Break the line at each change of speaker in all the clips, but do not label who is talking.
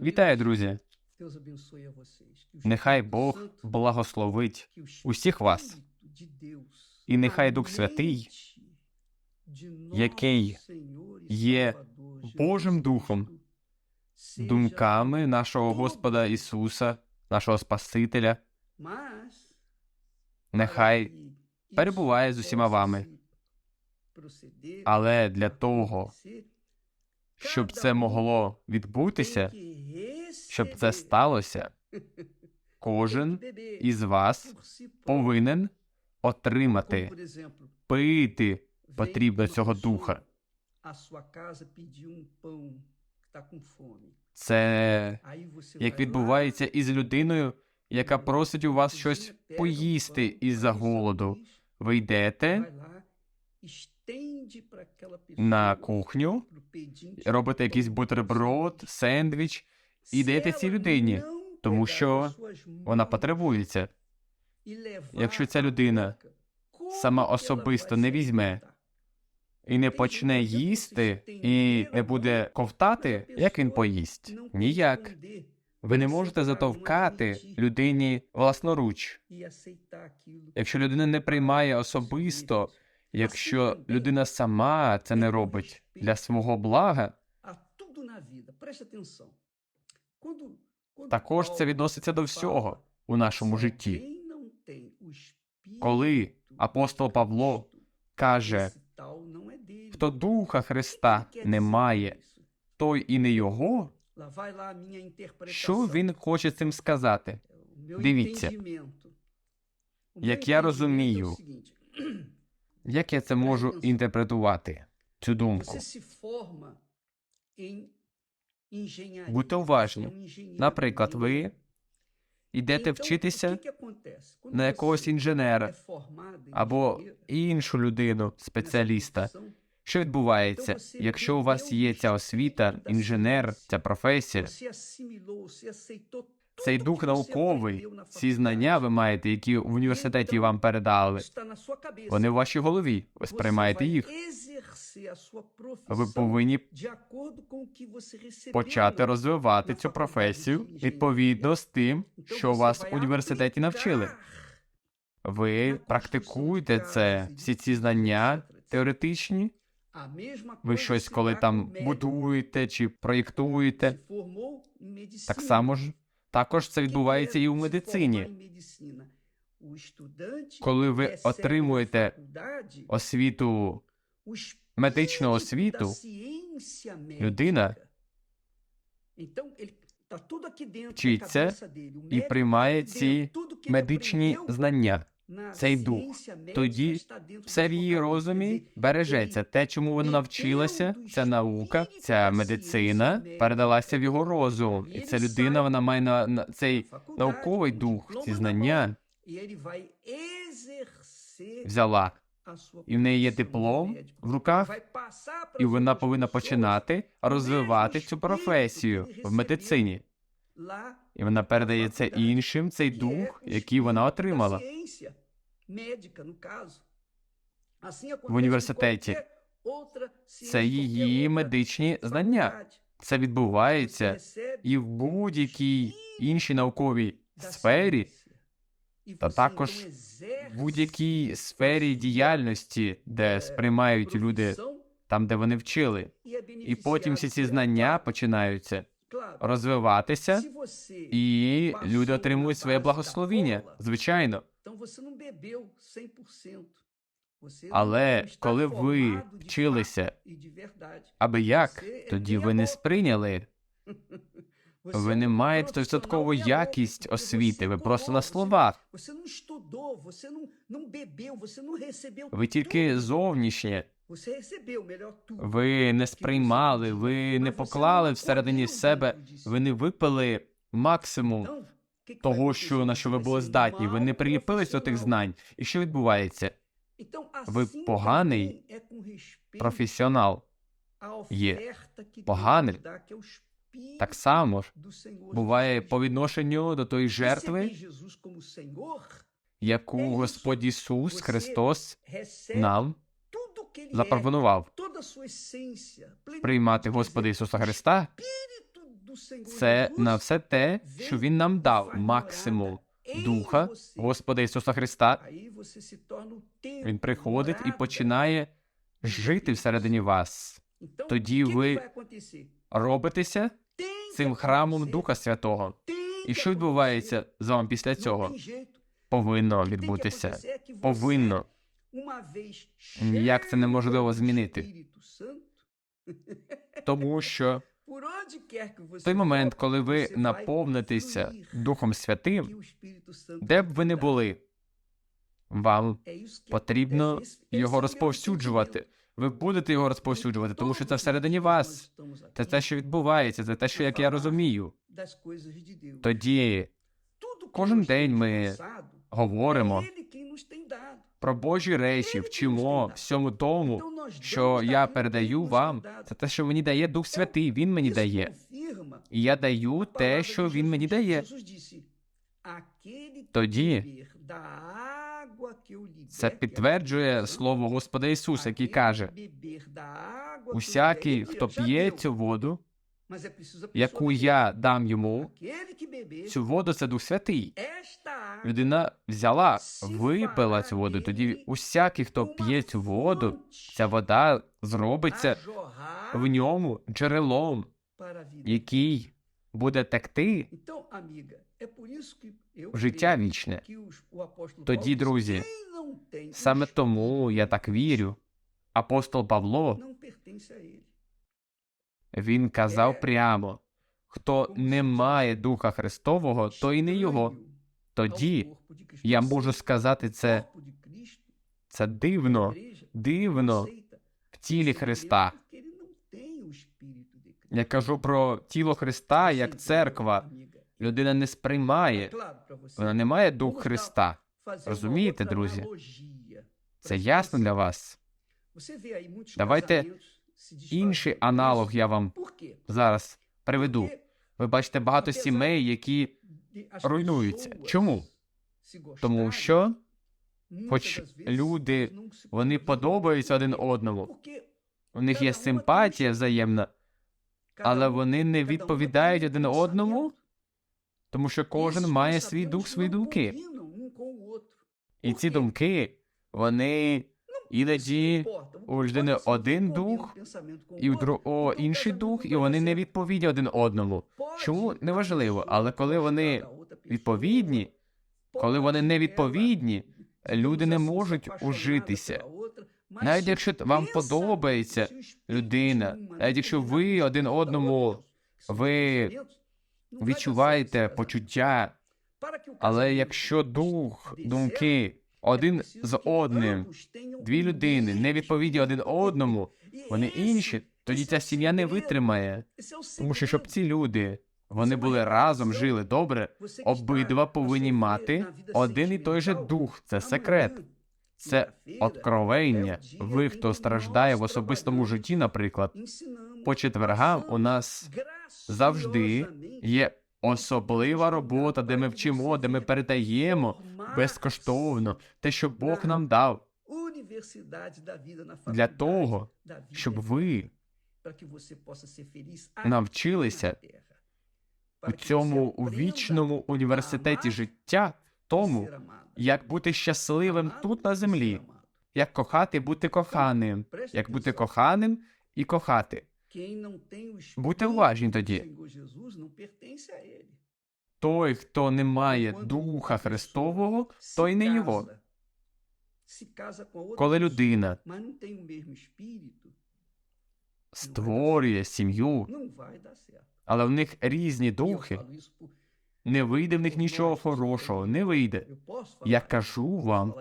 Вітаю, друзі! Нехай Бог благословить усіх вас. І нехай Дух Святий, який є Божим Духом, думками нашого Господа Ісуса, нашого Спасителя, нехай перебуває з усіма вами. Але для того, щоб це могло відбутися, щоб це сталося, кожен із вас повинен отримати, пити потрібно цього духа. Це як відбувається із людиною, яка просить у вас щось поїсти із-за голоду. Ви йдете на кухню, робите якийсь бутерброд, сендвіч і даєте цій людині, тому що вона потребується. Якщо ця людина сама особисто не візьме і не почне їсти, і не буде ковтати, як він поїсть? Ніяк. Ви не можете затовкати людині власноруч. Якщо людина не приймає особисто, якщо людина сама це не робить для свого блага, також це відноситься до всього у нашому житті. Коли апостол Павло каже, хто Духа Христа не має, той і не його, що він хоче цим сказати? Дивіться, як я розумію, як я це можу інтерпретувати, цю думку? Будьте уважні. Наприклад, ви йдете вчитися на якогось інженера або іншу людину, спеціаліста. Що відбувається, якщо у вас є ця освіта, інженер, ця професія, цей дух науковий, ці знання ви маєте, які в університеті вам передали, вони в вашій голові. Ви сприймаєте їх. Ви повинні почати розвивати цю професію відповідно з тим, що вас в університеті навчили. Ви практикуєте це, всі ці знання теоретичні. Ви щось, коли там будуєте чи проєктуєте, так само ж також це відбувається і у медицині. Коли ви отримуєте освіту, медичну освіту, людина вчиться і приймає ці медичні знання, цей дух. Тоді все в її розумі бережеться. Те, чому вона навчилася, ця наука, ця медицина передалася в його розум. І ця людина вона має на, на цей науковий дух, ці знання взяла. І в неї є диплом в руках, і вона повинна починати розвивати цю професію в медицині. І вона передає це іншим, цей дух, який вона отримала в університеті. Це її медичні знання. Це відбувається і в будь-якій іншій науковій сфері, та також в будь-якій сфері діяльності, де сприймають люди там, де вони вчили. І потім всі ці знання починаються розвиватися, і люди отримують своє благословіння, звичайно. Але коли ви вчилися аби як, тоді ви не сприйняли. Ви не маєте стовідсоткову якість освіти, ви просто на словах. Ви тільки зовнішнє. Ви не сприймали, ви не поклали всередині себе, ви не випили максимум того, що на що ви були здатні. Ви не приліпились до тих знань. І що відбувається?
Ви поганий
Професіонал
є
поганий. так само ж буває по відношенню до тої
жертви,
яку Господь Ісус Христос нам запропонував
приймати
Господа Ісуса Христа це на все те, що він нам дав, максимум Духа Господа Ісуса Христа. Він приходить і починає жити всередині вас. Тоді ви робитеся цим храмом Духа Святого. І що відбувається з вами після цього? Повинно відбутися. Повинно. Ніяк це неможливо змінити. Тому що в той момент, коли ви наповнитеся Духом Святим, де б ви не були, вам потрібно його розповсюджувати. Ви будете його розповсюджувати, тому що це всередині вас. Це те, що відбувається, це те, що як я розумію. Тоді кожен день ми говоримо про Божі речі, вчимо всьому тому, що я передаю вам. Це те, що мені дає Дух Святий, Він мені дає. І я даю те, що він мені дає. Тоді це підтверджує слово Господа Ісуса, який каже: усякий, хто п'є цю воду, яку я дам йому, цю воду це Дух Святий. Людина взяла, випила цю воду. Тоді усякий, хто п'є цю воду, ця вода зробиться в ньому джерелом, який буде текти в життя вічне. Тоді, друзі, Саме тому я так вірю. Апостол Павло він казав прямо: хто не має Духа Христового, то і не його. Тоді я можу сказати це, це дивно, дивно в тілі Христа. Я кажу про тіло Христа як церква. Людина не сприймає, вона не має Дух Христа.
Розумієте, друзі?
Це ясно для вас.
Давайте
Інший аналог я вам зараз приведу. Ви бачите багато сімей, які руйнуються. Чому? Тому що, хоч люди вони подобаються один одному, у них є симпатія взаємна, але вони не відповідають один одному, тому що кожен має свій дух, свої думки. І ці думки, вони іноді у людини один дух, і у другого інший дух, і вони не відповідні один одному. Чому неважливо, але коли вони відповідні, коли вони не відповідні, люди не можуть ужитися. Навіть якщо вам подобається людина, навіть якщо ви один одному ви відчуваєте почуття, але якщо дух, думки один з одним, дві людини не відповідні один одному, вони інші, тоді ця сім'я не витримає. Тому що щоб ці люди вони були разом, жили добре, обидва повинні мати один і той же дух. Це секрет. Це откровення. Ви, хто страждає в особистому житті, наприклад, по четвергам у нас завжди є особлива робота, де ми вчимо, де ми передаємо безкоштовно те, що Бог нам дав, для того, щоб ви навчилися у цьому у вічному університеті життя тому, як бути щасливим тут на землі, як кохати, бути коханим, як бути коханим і кохати.
Будьте уважні тоді.
Той, хто не має Духа Христового, той не його. Коли людина створює сім'ю, але в них різні духи, не вийде в них нічого хорошого, не вийде. Я кажу вам,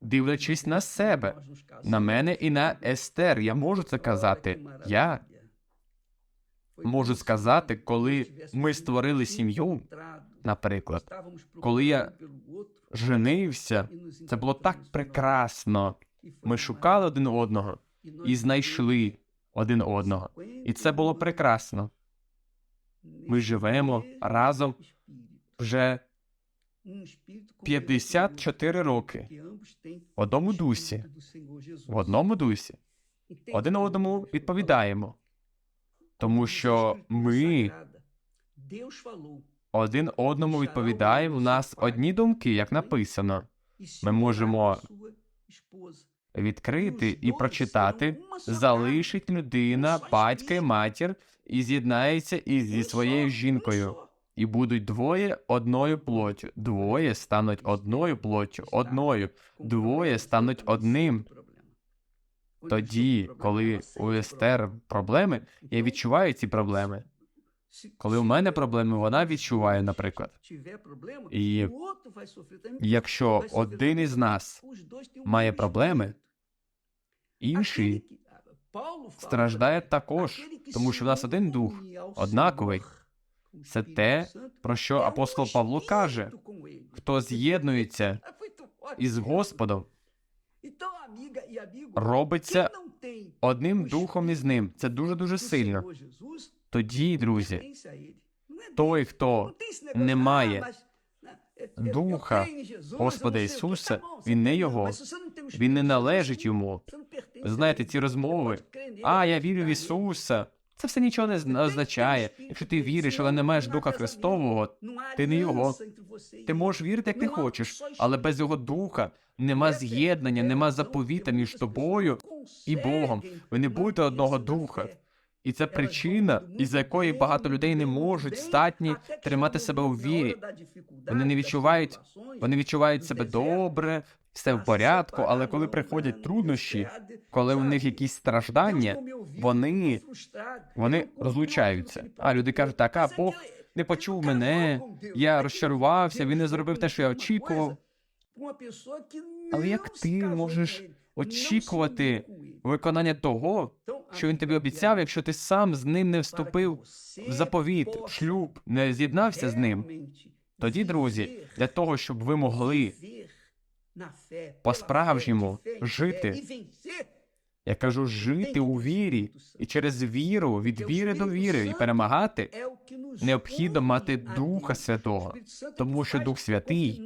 дивлячись на себе, на мене і на Естер, я можу це казати. Я можу сказати, коли ми створили сім'ю, наприклад, коли я женився, це було так прекрасно. Ми шукали один одного і знайшли один одного. І це було прекрасно. Ми живемо разом вже 54 роки в одному дусі, в одному дусі. Один одному відповідаємо. Тому що ми один одному відповідаємо, у нас одні думки, як написано. Ми можемо відкрити і прочитати, залишить людина батька і матір і з'єднається із зі своєю жінкою. І будуть двоє одною плоттю. Двоє стануть одною плоттю, одною. Двоє стануть одним. Тоді, коли у Естер проблеми, я відчуваю ці проблеми. Коли у мене проблеми, вона відчуває, наприклад. І Якщо один із нас має проблеми, інший страждає також, тому що в нас один дух, однаковий. Це те, про що апостол Павло каже: хто з'єднується із Господом, робиться одним духом із ним. Це дуже дуже сильно. Тоді, друзі, той, хто не має Духа Господа Ісуса, він не його, він не належить йому. Знаєте, ці розмови. А, я вірю в Ісуса. Це все нічого не означає. Якщо ти віриш, але не маєш Духа Христового, ти не його. Ти можеш вірити, як ти хочеш, але без його духа нема з'єднання, нема заповіта між тобою і Богом. Ви не будете одного духа. І це причина, із-за якої багато людей не можуть статні тримати себе у вірі. Вони не відчувають, вони відчувають себе добре, все в порядку, але коли приходять труднощі, коли у них якісь страждання, вони, вони розлучаються. А люди кажуть, так, а Бог не почув мене, я розчарувався, він не зробив те, що я очікував.
Але як ти можеш очікувати
Виконання того, що він тобі обіцяв, якщо ти сам з ним не вступив в заповіт, в шлюб, не з'єднався з ним. Тоді, друзі, для того, щоб ви могли
по-справжньому
жити,
жити,
я кажу, жити у вірі, і через віру, від віри до віри і перемагати,
необхідно мати Духа Святого,
тому що Дух Святий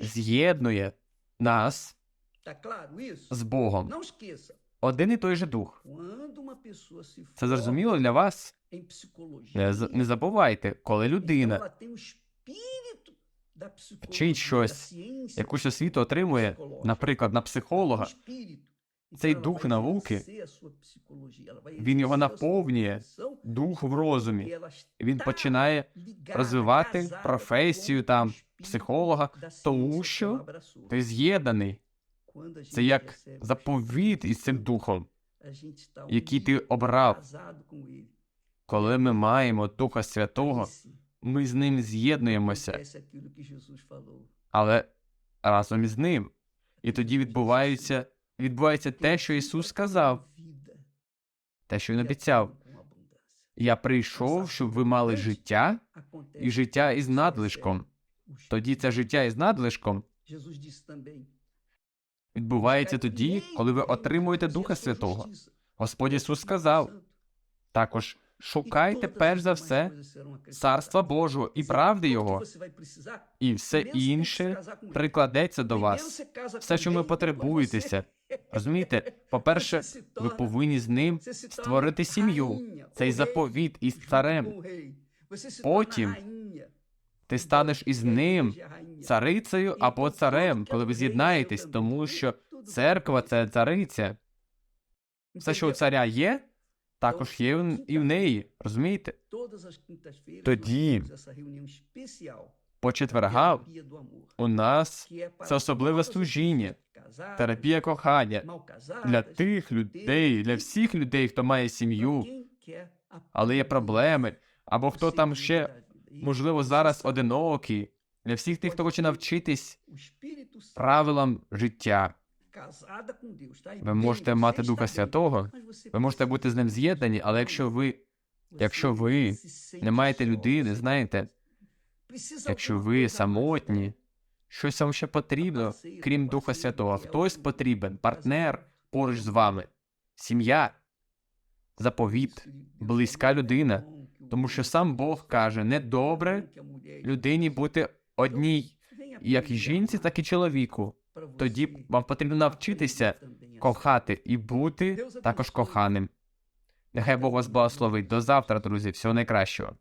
з'єднує нас з Богом. Один і той же дух. Це зрозуміло для вас? Не, забувайте, коли людина
вчить щось,
якусь освіту отримує, наприклад, на психолога,
цей дух науки,
він його наповнює, дух в розумі. Він починає розвивати професію там психолога, тому що ти з'єднаний. Це як заповіт із цим духом, який ти обрав. Коли ми маємо Духа Святого, ми з ним з'єднуємося, але разом із ним. І тоді відбувається, відбувається те, що Ісус сказав, те, що Він обіцяв. Я прийшов, щоб ви мали життя і життя із надлишком. Тоді це життя із надлишком відбувається тоді, коли ви отримуєте Духа Святого. Господь Ісус сказав також: шукайте перш за все царства Божого і правди Його, і все інше прикладеться до вас. Все, що ви потребуєтеся. Розумієте? По-перше, ви повинні з ним створити сім'ю, цей заповіт із царем. Потім Ти станеш із ним царицею або царем, коли ви з'єднаєтесь, тому що церква це цариця. Все, що у царя є, також є і в неї. Розумієте?
Тоді
По четвергам у нас це особливе служіння, терапія кохання для тих людей, для всіх людей, хто має сім'ю, але є проблеми, або хто там ще, можливо, зараз одинокий, для всіх тих, хто хоче навчитись правилам життя.
Ви можете мати Духа Святого,
Ви можете бути з ним з'єднані, але якщо ви, якщо ви не маєте людини, знаєте, якщо ви самотні, щось вам ще потрібно, крім Духа Святого, хтось потрібен, партнер поруч з вами, сім'я, заповіт, близька людина. Тому що сам Бог каже, не добре людині бути одній, як і жінці, так і чоловіку. Тоді вам потрібно навчитися кохати і бути також коханим.
Нехай Бог вас благословить. До завтра, друзі. Всього найкращого.